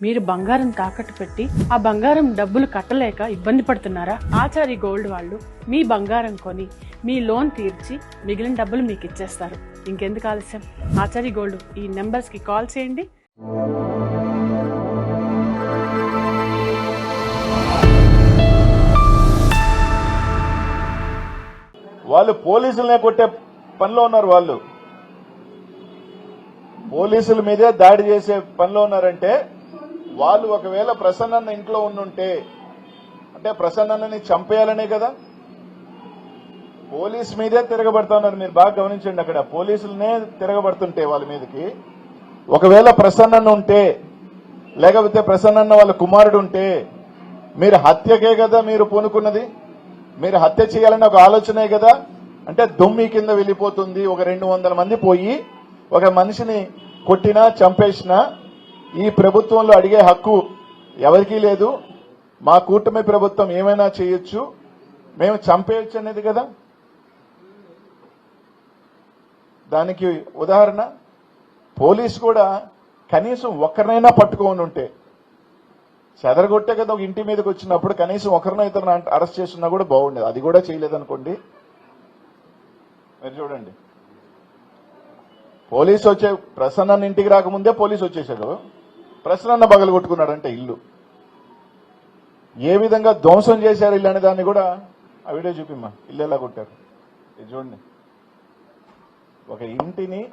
మీరు బంగారం తాకట్టు పెట్టి ఆ బంగారం డబ్బులు కట్టలేక ఇబ్బంది పడుతున్నారా? ఆచారి గోల్డ్ వాళ్ళు మీ బంగారం కొని మీ లోన్ తీర్చి మిగిలిన డబ్బులు మీకు ఇచ్చేస్తారు. ఇంకెందుకు ఆలస్యం? ఆచారి గోల్డ్ ఈ నెంబర్స్కి కాల్ చేయండి. వాళ్ళు పోలీసులనే కొట్టే పనిలో ఉన్నారు వాళ్ళు. పోలీసుల మీదే దాడి చేసే పనిలో ఉన్నారంటే వాళ్ళు ఒకవేళ ప్రసన్నన్న ఇంట్లో ఉండుంటే అంటే ప్రసన్నని చంపేయాలనే కదా? పోలీస్ మీదే తిరగబడుతున్నారు మీరు బాగా గమనించండి అక్కడ. పోలీసులనే తిరగబడుతుంటే వాళ్ళ మీదకి. ఒకవేళ ప్రసన్నన్న ఉంటే లేకపోతే ప్రసన్నన్న వాళ్ళ కుమారుడు ఉంటే మీరు హత్యకే కదా మీరు పూనుకున్నది? మీరు హత్య చేయాలని ఒక ఆలోచనే కదా? అంటే దొమ్మి కింద వెళ్ళిపోతుంది. ఒక రెండు వందల మంది పోయి ఒక మనిషిని కొట్టినా చంపేసినా ఈ ప్రభుత్వంలో అడిగే హక్కు ఎవరికీ లేదు. మా కూటమి ప్రభుత్వం ఏమైనా చేయొచ్చు? మేము చంపేయచ్చు అనేది కదా? దానికి ఉదాహరణ పోలీసు కూడా కనీసం ఒక్కరినైనా పట్టుకొని ఉంటే చెదరగొట్టే కదా ఒక ఇంటి మీదకి వచ్చినప్పుడు కనీసం ఒకరినో ఇతరుని అరెస్ట్ చేస్తున్నా కూడా బాగుండేది. అది కూడా చేయలేదనుకోండి. మీరు చూడండి. పోలీసు వచ్చే ప్రసన్న ఇంటికి రాకముందే పోలీసు వచ్చేసాడు ప్రసన్న బగలు కొట్టుకున్నాడంటే ఇల్లు. ఏ విధంగా ధ్వంసం చేశారు ఇల్లు అనే దాన్ని కూడా ఆ వీడియో చూపిమ్మా. ఇల్లు ఎలా కొట్టారు? ఇది చూడండి. ఒక ఇంటిని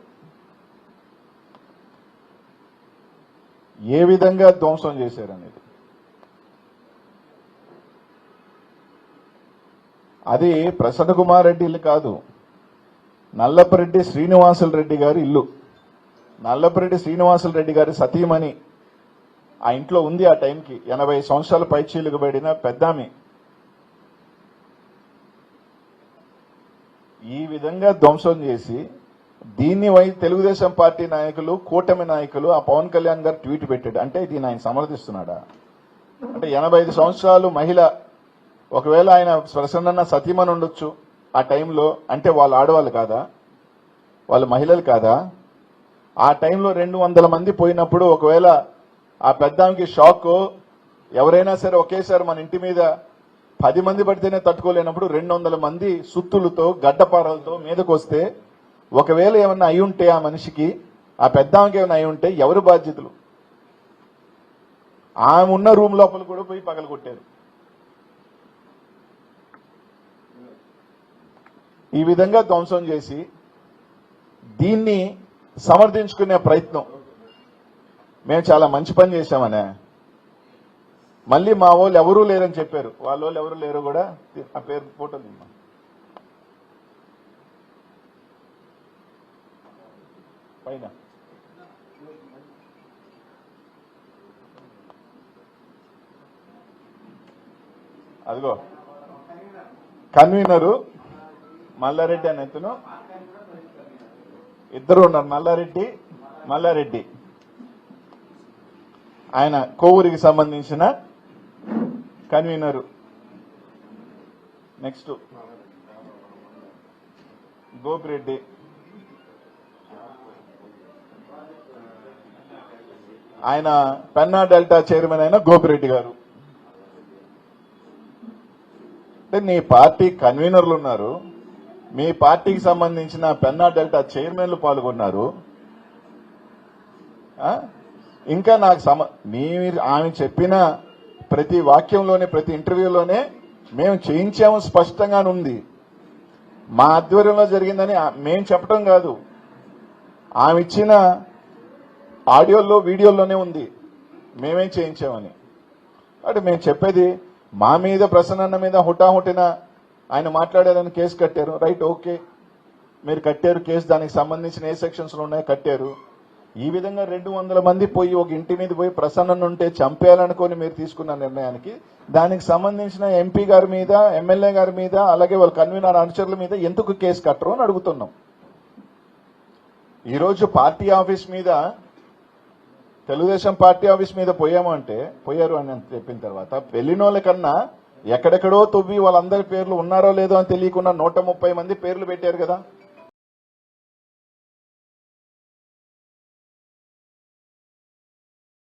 ఏ విధంగా ధ్వంసం చేశారు అనేది. అది ప్రసన్న కుమార్ రెడ్డి ఇల్లు కాదు. నల్లపరెడ్డి శ్రీనివాసులు రెడ్డి గారి ఇల్లు. నల్లపరెడ్డి శ్రీనివాసులు రెడ్డి గారి సతీమణి ఆ ఇంట్లో ఉంది ఆ టైంకి. ఎనభై సంవత్సరాల పైచీలకు పడిన పెద్దామి. ఈ విధంగా ధ్వంసం చేసి దీన్ని వై తెలుగుదేశం పార్టీ నాయకులు కూటమి నాయకులు ఆ పవన్ కళ్యాణ్ గారు ట్వీట్ పెట్టాడు. అంటే దీన్ని ఆయన సమర్థిస్తున్నాడా? అంటే ఎనభై ఐదు సంవత్సరాలు మహిళ ఒకవేళ ఆయన ప్రసన్న సతీమని ఉండొచ్చు ఆ టైంలో అంటే వాళ్ళు ఆడవాళ్ళు కాదా? వాళ్ళు మహిళలు కాదా? ఆ టైంలో రెండు వందల మంది పోయినప్పుడు ఒకవేళ ఆ పెద్దానికి షాక్. ఎవరైనా సరే ఒకేసారి మన ఇంటి మీద పది మంది పడితేనే తట్టుకోలేనప్పుడు రెండు వందల మంది సుత్తులతో గడ్డపారలతో మీదకు వస్తే ఒకవేళ ఏమన్నా అయి ఉంటే ఆ మనిషికి ఆ పెద్దానికి ఏమైనా అయి ఉంటే ఎవరు బాధ్యతలు? ఆమె ఉన్న రూమ్ లోపల కూడా పోయి పగలు కొట్టారు. ఈ విధంగా ధ్వంసం చేసి దీన్ని సమర్థించుకునే ప్రయత్నం మేము చాలా మంచి పని చేశామనే. మళ్ళీ మా వాళ్ళు ఎవరూ లేరని చెప్పారు. వాళ్ళ వాళ్ళు ఎవరు లేరు కూడా ఆ పేరు ఫోటో దిమ్మా పైన. అదిగో. కన్వీనరు మల్లారెడ్డి అనే అతను ఇద్దరు ఉన్నారు. మల్లారెడ్డి మల్లారెడ్డి. ఆయన కోవూరికి సంబంధించిన కన్వీనరు. నెక్స్ట్ గోపిరెడ్డి. ఆయన పెన్నా డెల్టా చైర్మన్ అయిన గోపిరెడ్డి గారు. అంటే నీ పార్టీ కన్వీనర్లు ఉన్నారు. మీ పార్టీకి సంబంధించిన పెన్నా డెల్టా చైర్మన్లు పాల్గొన్నారు. ఇంకా నాకు సమ మీరు ఆమె చెప్పిన ప్రతి వాక్యంలోనే ప్రతి ఇంటర్వ్యూలోనే మేము చేయించాము స్పష్టంగానే ఉంది. మా ఆధ్వర్యంలో జరిగిందని మేము మేం చెప్పడం కాదు. ఆమె ఇచ్చిన ఆడియోల్లో వీడియోల్లోనే ఉంది. మేమేం చేయించామని. అంటే మేము చెప్పేది మా మీద ప్రసన్న మీద హుటాహుటిన ఆయన మాట్లాడారని కేసు కట్టారు. Right okay. మీరు కట్టారు కేసు దానికి సంబంధించిన ఏ సెక్షన్స్లో ఉన్నాయో కట్టారు. ఈ విధంగా రెండు వందల మంది పోయి ఒక ఇంటి మీద పోయి ప్రసన్నను ఉంటే చంపేయాలనుకొని మీరు తీసుకున్న నిర్ణయానికి దానికి సంబంధించిన ఎంపీ గారి మీద ఎమ్మెల్యే గారి మీద అలాగే వాళ్ళ కన్వీనర్ అనుచరుల మీద ఎందుకు కేసు కట్టరు అని అడుగుతున్నాం. ఈరోజు పార్టీ ఆఫీస్ మీద తెలుగుదేశం పార్టీ ఆఫీస్ మీద పోయాము అంటే పోయారు అని చెప్పిన తర్వాత వెళ్ళినోళ్ళ కన్నా ఎక్కడెక్కడో తొవ్వి వాళ్ళందరి పేర్లు ఉన్నారో లేదో అని తెలియకుండా నూట ముప్పై మంది పేర్లు పెట్టారు కదా.